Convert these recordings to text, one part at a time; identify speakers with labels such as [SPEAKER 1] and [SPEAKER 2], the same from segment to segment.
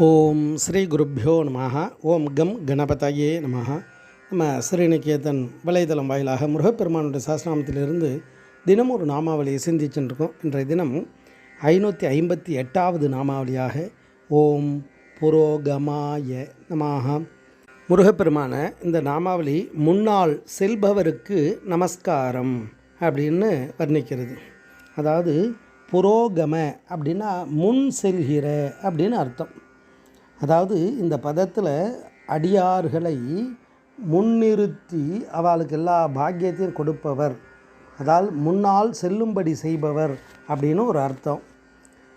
[SPEAKER 1] ஓம் ஸ்ரீ குருப்பியோ நம ஓம் கம் கணபதையே நம நம்ம ஸ்ரீநிகேதன் வலைதளம் வாயிலாக முருகப்பெருமானுடைய சாஸ்திராமத்திலிருந்து தினம் ஒரு நாமாவளியை சிந்திச்சுருக்கோம் இன்றைய தினம் ஐநூற்றி ஐம்பத்தி எட்டாவது நாமாவளியாக ஓம் புரோகமாய நமாக முருகப்பெருமான இந்த நாமாவளி முன்னால் செல்பவருக்கு நமஸ்காரம் அப்படின்னு வர்ணிக்கிறது. அதாவது புரோகம அப்படின்னா முன் செல்கிற அப்படின்னு அர்த்தம். அதாவது இந்த பதத்தில் அடியார்களை முன்னிறுத்தி அவளுக்கு எல்லா பாக்கியத்தையும் கொடுப்பவர். அதாவது முன்னால் செல்லும்படி செய்பவர் அப்படின்னு ஒரு அர்த்தம்.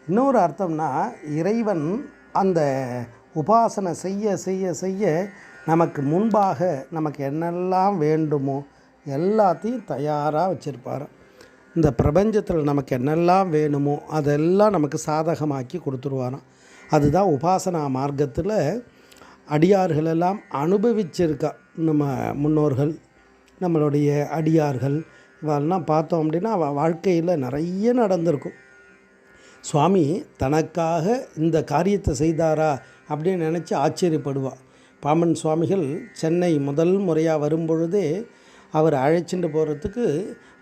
[SPEAKER 1] இன்னொரு அர்த்தம்னா இறைவன் அந்த உபாசனை செய்ய செய்ய செய்ய நமக்கு முன்பாக நமக்கு என்னெல்லாம் வேண்டுமோ எல்லாத்தையும் தயாராக வச்சுருப்பார். இந்த பிரபஞ்சத்தில் நமக்கு என்னெல்லாம் வேணுமோ அதெல்லாம் நமக்கு சாதகமாக்கி கொடுத்துருவாராம் அதுதான் உபாசனா மார்க்கத்தில் அடியார்களெல்லாம் அனுபவிச்சிருக்கா நம்ம முன்னோர்கள் நம்மளுடைய அடியார்கள் இவெல்லாம் பார்த்தோம் அப்படின்னா அவள் வாழ்க்கையில் நிறைய நடந்திருக்கும். சுவாமி தனக்காக இந்த காரியத்தை செய்தாரா அப்படின்னு நினச்சி ஆச்சரியப்படுவாள் பாமன் சுவாமிகள் சென்னை முதல் முறையாக வரும்பொழுதே அவர் அழைச்சிட்டு போகிறதுக்கு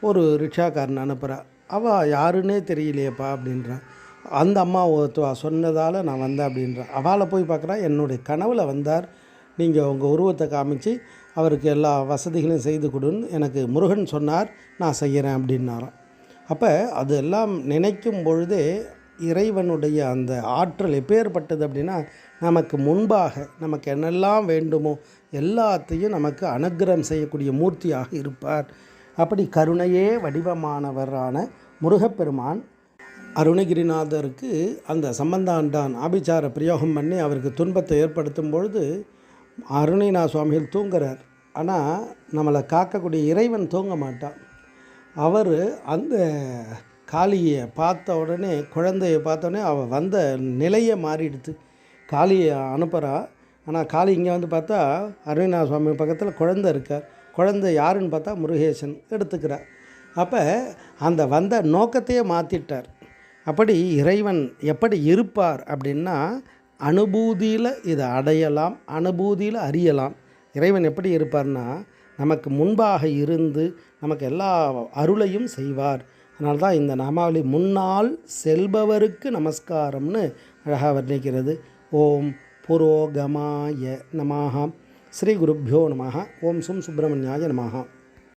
[SPEAKER 1] ஒரு ரிக்ஷாக்காரன் அனுப்புகிறார் அவள் யாருன்னே தெரியலையேப்பா அப்படின்றான் அந்த அம்மா ஒருத்தவா சொன்னதால் நான் வந்தேன் அப்படின்றான் அவளை போய் பார்க்குறா என்னுடைய கனவில் வந்தார். நீங்கள் உங்கள் உருவத்தை காமிச்சு அவருக்கு எல்லா வசதிகளையும் செய்து கொடுன்னு எனக்கு முருகன் சொன்னார். நான் செய்கிறேன் அப்படின்னாராம். அப்போ அது எல்லாம் நினைக்கும் பொழுதே இறைவனுடைய அந்த ஆற்றல் எப்பேற்பட்டது அப்படின்னா நமக்கு முன்பாக நமக்கு என்னெல்லாம் வேண்டுமோ எல்லாத்தையும் நமக்கு அனுகிரகம் செய்யக்கூடிய மூர்த்தியாக இருப்பார். அப்படி கருணையே வடிவமானவரான முருகப்பெருமான் அருணகிரிநாதருக்கு அந்த சம்பந்தாண்டான் ஆபிச்சார பிரயோகம் பண்ணி அவருக்கு துன்பத்தை ஏற்படுத்தும் பொழுது அருணிநா சுவாமிகள் தூங்குறார். ஆனால் நம்மளை காக்கக்கூடிய இறைவன் தூங்க மாட்டான். அவர் அந்த காளியை பார்த்த உடனே குழந்தையை பார்த்தோடனே அவள் வந்த நிலையை மாறிடுது காளியை அனுப்புகிறா ஆனால் காளி இங்கே வந்து பார்த்தா அருணா சுவாமி பக்கத்தில் குழந்தை இருக்கார். குழந்தை யாருன்னு பார்த்தா முருகேசன் எடுத்துக்கிறார் அப்போ அந்த வந்த நோக்கத்தையே மாற்றிட்டார் அப்படி இறைவன் எப்படி இருப்பார் அப்படின்னா அனுபூதியில் இதை அடையலாம் அனுபூதியில் அறியலாம். இறைவன் எப்படி இருப்பார்னா நமக்கு முன்பாக இருந்து நமக்கு எல்லா அருளையும் செய்வார். அதனால தான் இந்த நாமாவளி முன்னால் செல்பவருக்கு நமஸ்காரம்னு அழகாக வர்ணிக்கிறது. ஓம் புரோகமாய நமாக ஸ்ரீ குருப்பியோ நமாக ஓம் சும் சுப்பிரமணியாய நமாக